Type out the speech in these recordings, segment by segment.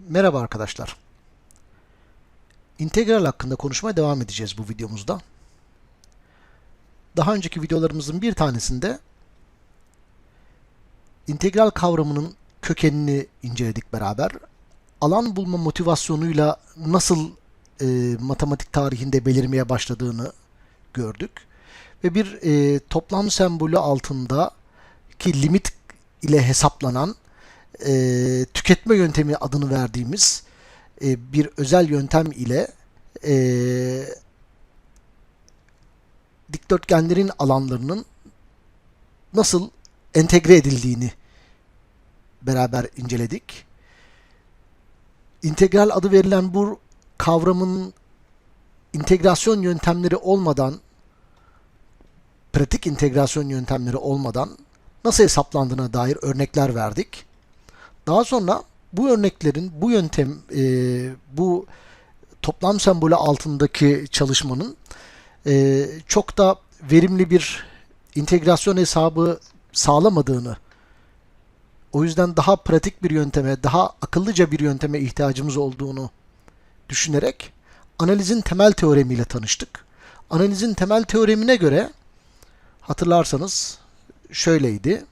Merhaba arkadaşlar. İntegral hakkında konuşmaya devam edeceğiz bu videomuzda. Daha önceki videolarımızın bir tanesinde integral kavramının kökenini inceledik beraber. Alan bulma motivasyonuyla nasıl e, matematik tarihinde belirmeye başladığını gördük. Ve bir e, toplam sembolü altında ki limit ile hesaplanan e, tüketme yöntemi adını verdiğimiz e, bir özel yöntem ile e, dikdörtgenlerin alanlarının nasıl entegre edildiğini beraber inceledik. İntegral adı verilen bu kavramın integrasyon yöntemleri olmadan pratik integrasyon yöntemleri olmadan nasıl hesaplandığına dair örnekler verdik. Daha sonra bu örneklerin, bu yöntem, e, bu toplam sembolü altındaki çalışmanın e, çok da verimli bir integrasyon hesabı sağlamadığını, o yüzden daha pratik bir yönteme, daha akıllıca bir yönteme ihtiyacımız olduğunu düşünerek analizin temel teoremiyle tanıştık. Analizin temel teoremine göre hatırlarsanız şöyleydi.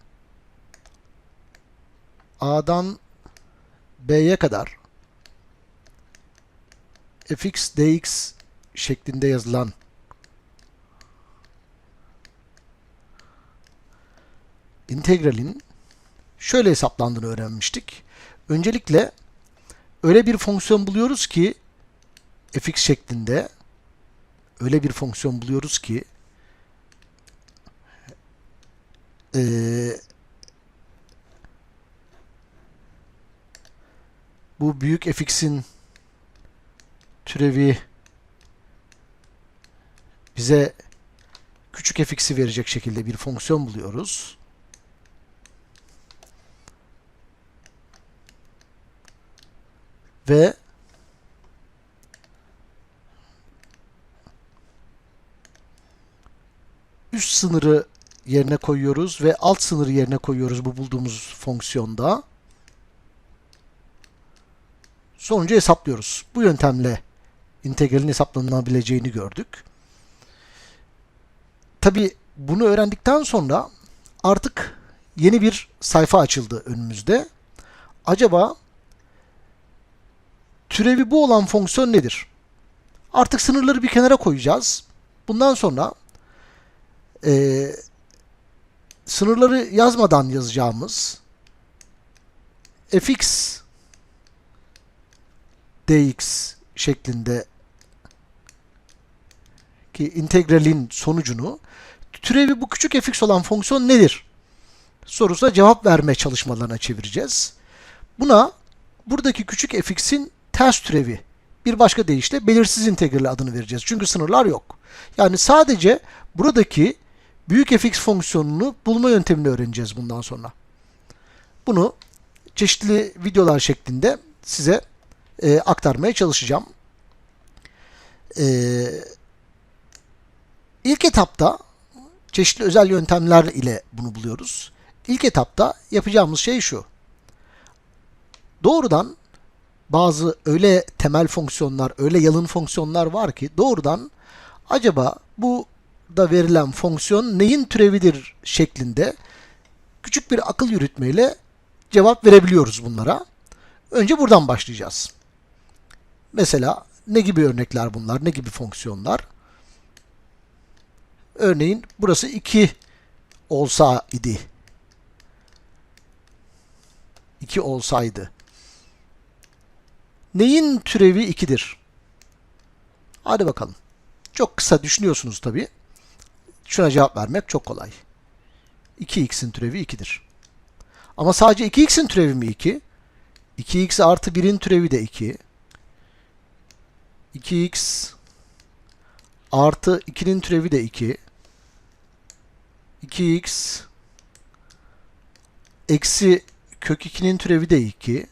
A'dan B'ye kadar fx dx şeklinde yazılan integralin şöyle hesaplandığını öğrenmiştik. Öncelikle öyle bir fonksiyon buluyoruz ki fx şeklinde öyle bir fonksiyon buluyoruz ki bu büyük fx'in türevi bize küçük fx'i verecek şekilde bir fonksiyon buluyoruz. Ve üst sınırı yerine koyuyoruz ve alt sınırı yerine koyuyoruz bu bulduğumuz fonksiyonda. Sonucu hesaplıyoruz. Bu yöntemle integralin hesaplanabileceğini gördük. Tabi bunu öğrendikten sonra artık yeni bir sayfa açıldı önümüzde. Acaba türevi bu olan fonksiyon nedir? Artık sınırları bir kenara koyacağız. Bundan sonra e, sınırları yazmadan yazacağımız fx dx şeklinde ki integralin sonucunu türevi bu küçük fx olan fonksiyon nedir? sorusuna cevap verme çalışmalarına çevireceğiz. Buna buradaki küçük fx'in ters türevi bir başka deyişle belirsiz integrali adını vereceğiz. Çünkü sınırlar yok. Yani sadece buradaki büyük fx fonksiyonunu bulma yöntemini öğreneceğiz bundan sonra. Bunu çeşitli videolar şeklinde size e, aktarmaya çalışacağım. E, ilk etapta çeşitli özel yöntemler ile bunu buluyoruz. İlk etapta yapacağımız şey şu. Doğrudan bazı öyle temel fonksiyonlar, öyle yalın fonksiyonlar var ki doğrudan acaba bu da verilen fonksiyon neyin türevidir şeklinde küçük bir akıl yürütmeyle cevap verebiliyoruz bunlara. Önce buradan başlayacağız. Mesela ne gibi örnekler bunlar? Ne gibi fonksiyonlar? Örneğin burası 2 olsa idi. 2 olsaydı. Neyin türevi 2'dir? Hadi bakalım. Çok kısa düşünüyorsunuz tabi. Şuna cevap vermek çok kolay. 2x'in türevi 2'dir. Ama sadece 2x'in türevi mi 2? 2x artı 1'in türevi de 2. 2x artı 2'nin türevi de 2. 2x eksi kök 2'nin türevi de 2.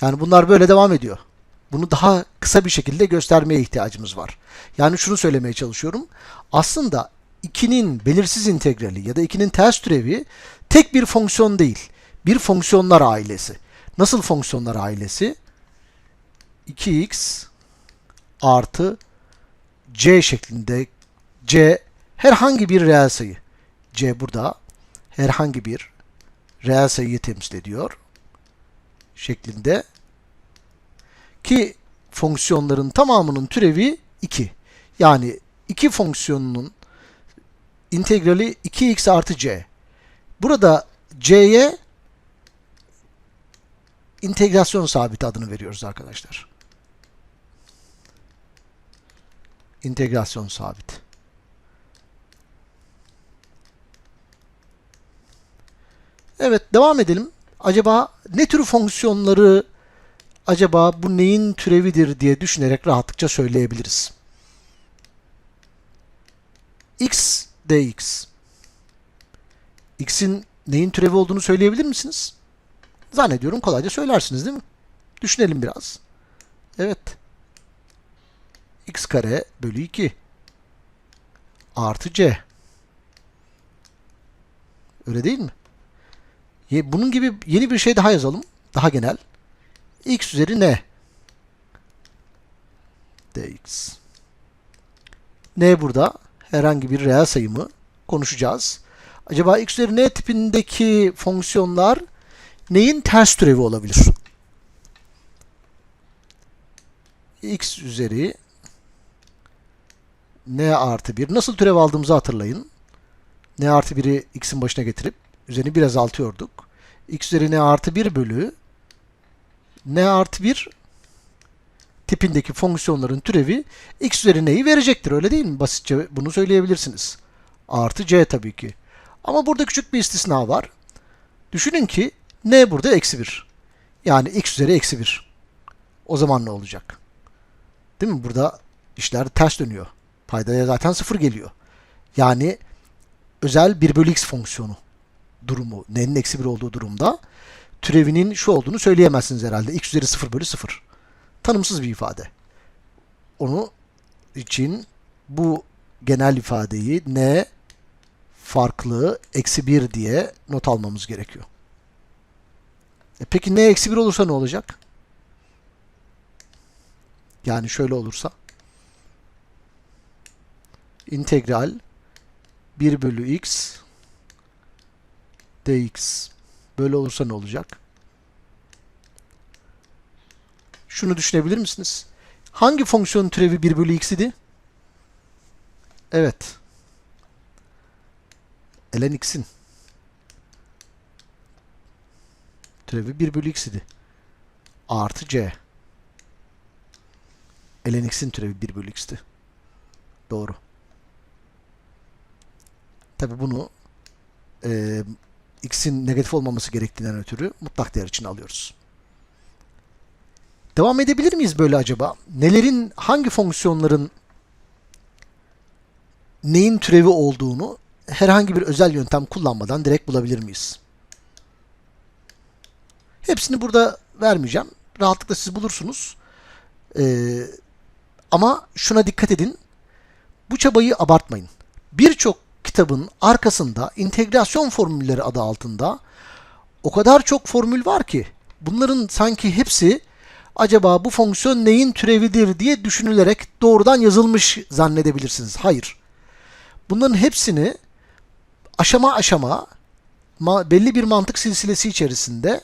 Yani bunlar böyle devam ediyor. Bunu daha kısa bir şekilde göstermeye ihtiyacımız var. Yani şunu söylemeye çalışıyorum. Aslında 2'nin belirsiz integrali ya da 2'nin ters türevi tek bir fonksiyon değil. Bir fonksiyonlar ailesi. Nasıl fonksiyonlar ailesi? 2x artı c şeklinde c herhangi bir reel sayı. c burada herhangi bir reel sayıyı temsil ediyor şeklinde ki fonksiyonların tamamının türevi 2. Yani iki fonksiyonunun integrali 2x artı c. Burada c'ye integrasyon sabiti adını veriyoruz arkadaşlar. İntegrasyon sabit. Evet devam edelim. Acaba ne tür fonksiyonları acaba bu neyin türevidir diye düşünerek rahatlıkça söyleyebiliriz. x dx. x'in neyin türevi olduğunu söyleyebilir misiniz? Zannediyorum kolayca söylersiniz değil mi? Düşünelim biraz. Evet. X kare bölü 2 artı c. Öyle değil mi? Bunun gibi yeni bir şey daha yazalım. Daha genel. x üzeri ne? dx. n burada herhangi bir reel sayı mı? Konuşacağız. Acaba x üzeri n tipindeki fonksiyonlar neyin ters türevi olabilir? x üzeri n artı 1. Nasıl türev aldığımızı hatırlayın. n artı 1'i x'in başına getirip üzerini biraz azaltıyorduk. x üzeri n artı 1 bölü n artı 1 tipindeki fonksiyonların türevi x üzeri n'yi verecektir. Öyle değil mi? Basitçe bunu söyleyebilirsiniz. Artı c tabii ki. Ama burada küçük bir istisna var. Düşünün ki n burada eksi 1. Yani x üzeri eksi 1. O zaman ne olacak? Değil mi? Burada işler ters dönüyor. Paydaya zaten 0 geliyor. Yani özel 1 bölü x fonksiyonu durumu, n'nin eksi 1 olduğu durumda türevinin şu olduğunu söyleyemezsiniz herhalde. x üzeri 0 bölü 0. Tanımsız bir ifade. Onu için bu genel ifadeyi n farklı eksi 1 diye not almamız gerekiyor. E peki n eksi 1 olursa ne olacak? Yani şöyle olursa integral 1 bölü x dx böyle olursa ne olacak? Şunu düşünebilir misiniz? Hangi fonksiyonun türevi 1 bölü x idi? Evet. ln x'in türevi 1 bölü x idi. Artı c. ln x'in türevi 1 bölü x'ti. Doğru. Tabi bunu e, x'in negatif olmaması gerektiğinden ötürü mutlak değer için alıyoruz. Devam edebilir miyiz böyle acaba? Nelerin, hangi fonksiyonların neyin türevi olduğunu herhangi bir özel yöntem kullanmadan direkt bulabilir miyiz? Hepsini burada vermeyeceğim. Rahatlıkla siz bulursunuz. Ee, ama şuna dikkat edin. Bu çabayı abartmayın. Birçok kitabın arkasında integrasyon formülleri adı altında o kadar çok formül var ki bunların sanki hepsi acaba bu fonksiyon neyin türevidir diye düşünülerek doğrudan yazılmış zannedebilirsiniz. Hayır. Bunların hepsini aşama aşama ma- belli bir mantık silsilesi içerisinde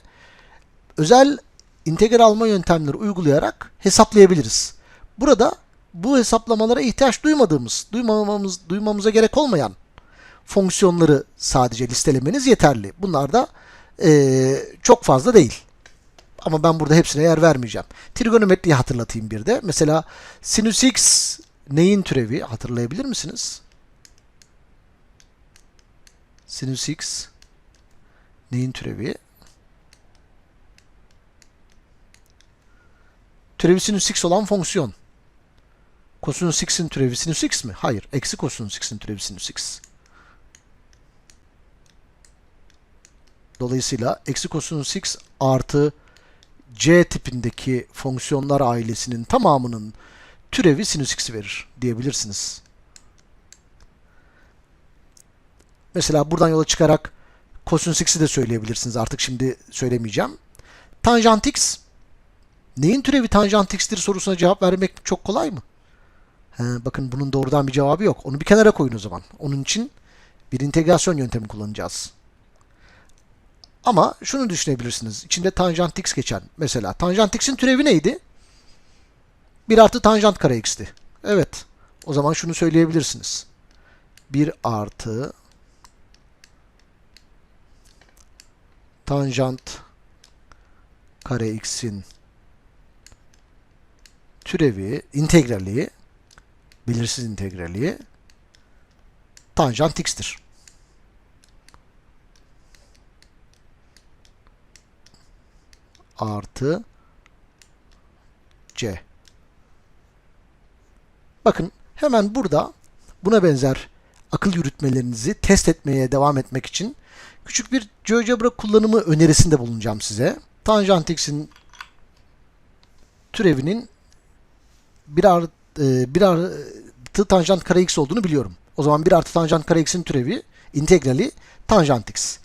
özel integral alma yöntemleri uygulayarak hesaplayabiliriz. Burada bu hesaplamalara ihtiyaç duymadığımız, duymamamız, duymamıza gerek olmayan fonksiyonları sadece listelemeniz yeterli. Bunlar da eee, çok fazla değil. Ama ben burada hepsine yer vermeyeceğim. Trigonometriyi hatırlatayım bir de. Mesela sinüs x neyin türevi hatırlayabilir misiniz? Sinüs x neyin türevi? Türevi sinüs x olan fonksiyon. Kosinüs x'in türevi sinüs x mi? Hayır. Eksi kosinüs x'in türevi sinüs x. Dolayısıyla eksi kosinüs x artı c tipindeki fonksiyonlar ailesinin tamamının türevi sinüs x'i verir diyebilirsiniz. Mesela buradan yola çıkarak kosinüs x'i de söyleyebilirsiniz. Artık şimdi söylemeyeceğim. Tanjant x Neyin türevi tanjant x'tir sorusuna cevap vermek çok kolay mı? He, bakın bunun doğrudan bir cevabı yok. Onu bir kenara koyun o zaman. Onun için bir integrasyon yöntemi kullanacağız. Ama şunu düşünebilirsiniz. İçinde tanjant x geçen. Mesela tanjant x'in türevi neydi? 1 artı tanjant kare x'ti. Evet. O zaman şunu söyleyebilirsiniz. 1 artı tanjant kare x'in türevi, integrali, belirsiz integrali tanjant x'tir. Artı c. Bakın hemen burada buna benzer akıl yürütmelerinizi test etmeye devam etmek için küçük bir GeoGebra kullanımı önerisinde bulunacağım size. Tanjant x'in türevinin bir artı, e, bir artı tanjant kare x olduğunu biliyorum. O zaman bir artı tanjant kare x'in türevi integrali tanjant x.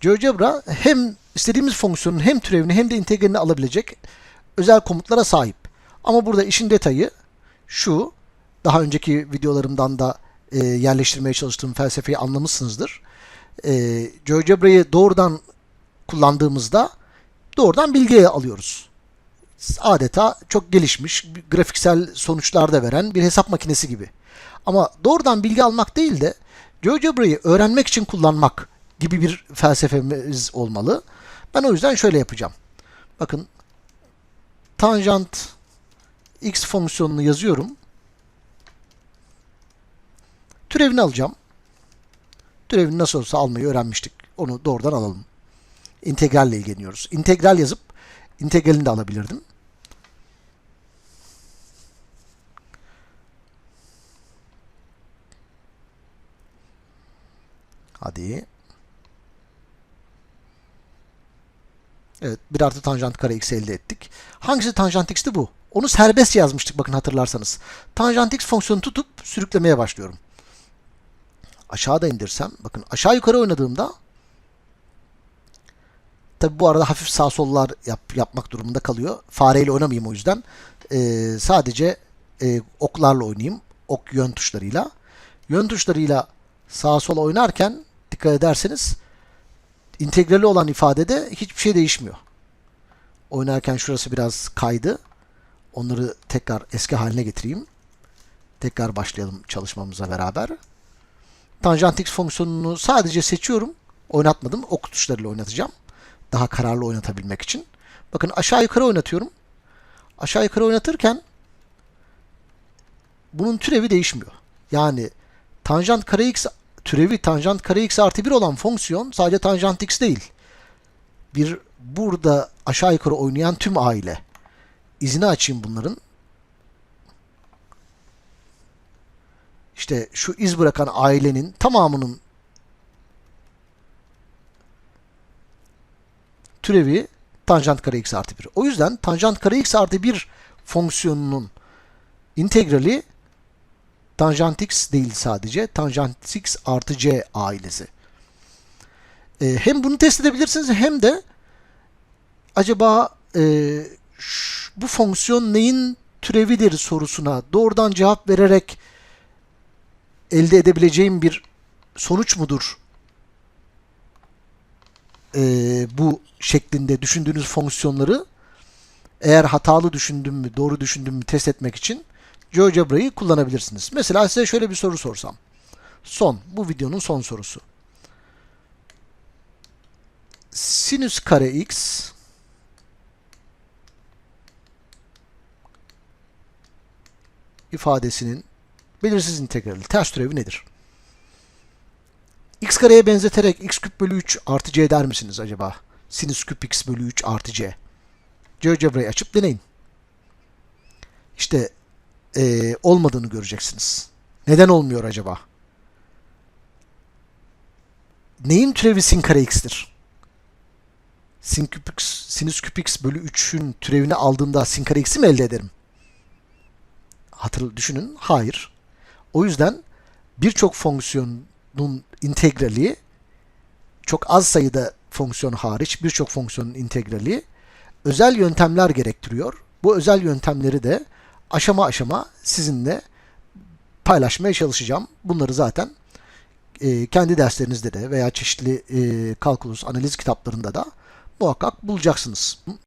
GeoGebra hem istediğimiz fonksiyonun hem türevini hem de integralini alabilecek özel komutlara sahip. Ama burada işin detayı şu. Daha önceki videolarımdan da e, yerleştirmeye çalıştığım felsefeyi anlamışsınızdır. E, GeoGebra'yı doğrudan kullandığımızda doğrudan bilgiye alıyoruz. Adeta çok gelişmiş, grafiksel sonuçlar da veren bir hesap makinesi gibi. Ama doğrudan bilgi almak değil de GeoGebra'yı öğrenmek için kullanmak gibi bir felsefemiz olmalı. Ben o yüzden şöyle yapacağım. Bakın tanjant x fonksiyonunu yazıyorum. Türevini alacağım. Türevini nasıl olsa almayı öğrenmiştik. Onu doğrudan alalım. İntegralle ilgileniyoruz. İntegral yazıp integralini de alabilirdim. Hadi. Evet, bir artı tanjant kare x elde ettik. Hangisi tanjant x'ti bu? Onu serbest yazmıştık bakın hatırlarsanız. Tanjant x fonksiyonu tutup sürüklemeye başlıyorum. Aşağıda indirsem, bakın aşağı yukarı oynadığımda tabi bu arada hafif sağ sollar yap, yapmak durumunda kalıyor. Fareyle oynamayayım o yüzden. Ee, sadece e, oklarla oynayayım. Ok yön tuşlarıyla. Yön tuşlarıyla sağa sola oynarken dikkat ederseniz integrali olan ifadede hiçbir şey değişmiyor. Oynarken şurası biraz kaydı. Onları tekrar eski haline getireyim. Tekrar başlayalım çalışmamıza beraber. Tanjant x fonksiyonunu sadece seçiyorum. Oynatmadım. Ok tuşlarıyla oynatacağım. Daha kararlı oynatabilmek için. Bakın aşağı yukarı oynatıyorum. Aşağı yukarı oynatırken bunun türevi değişmiyor. Yani tanjant kare x türevi tanjant kare x artı 1 olan fonksiyon sadece tanjant x değil. Bir burada aşağı yukarı oynayan tüm aile. İzini açayım bunların. İşte şu iz bırakan ailenin tamamının türevi tanjant kare x artı 1. O yüzden tanjant kare x artı 1 fonksiyonunun integrali tanjant x değil sadece. Tanjant x artı c ailesi. E, hem bunu test edebilirsiniz hem de acaba e, şu, bu fonksiyon neyin türevidir sorusuna doğrudan cevap vererek elde edebileceğim bir sonuç mudur? E, bu şeklinde düşündüğünüz fonksiyonları eğer hatalı düşündüm mü, doğru düşündüm mü test etmek için GeoGebra'yı kullanabilirsiniz. Mesela size şöyle bir soru sorsam. Son, bu videonun son sorusu. Sinüs kare x ifadesinin belirsiz integrali, ters türevi nedir? x kareye benzeterek x küp bölü 3 artı c der misiniz acaba? Sinüs küp x bölü 3 artı c. GeoGebra'yı açıp deneyin. İşte e, olmadığını göreceksiniz. Neden olmuyor acaba? Neyin türevi sin kare x'tir? Sin küp sinüs küp x bölü 3'ün türevini aldığımda sin kare x'i mi elde ederim? Hatırlı düşünün. Hayır. O yüzden birçok fonksiyonun integrali çok az sayıda fonksiyon hariç birçok fonksiyonun integrali özel yöntemler gerektiriyor. Bu özel yöntemleri de aşama aşama sizinle paylaşmaya çalışacağım. Bunları zaten e, kendi derslerinizde de veya çeşitli e, kalkulus analiz kitaplarında da muhakkak bulacaksınız.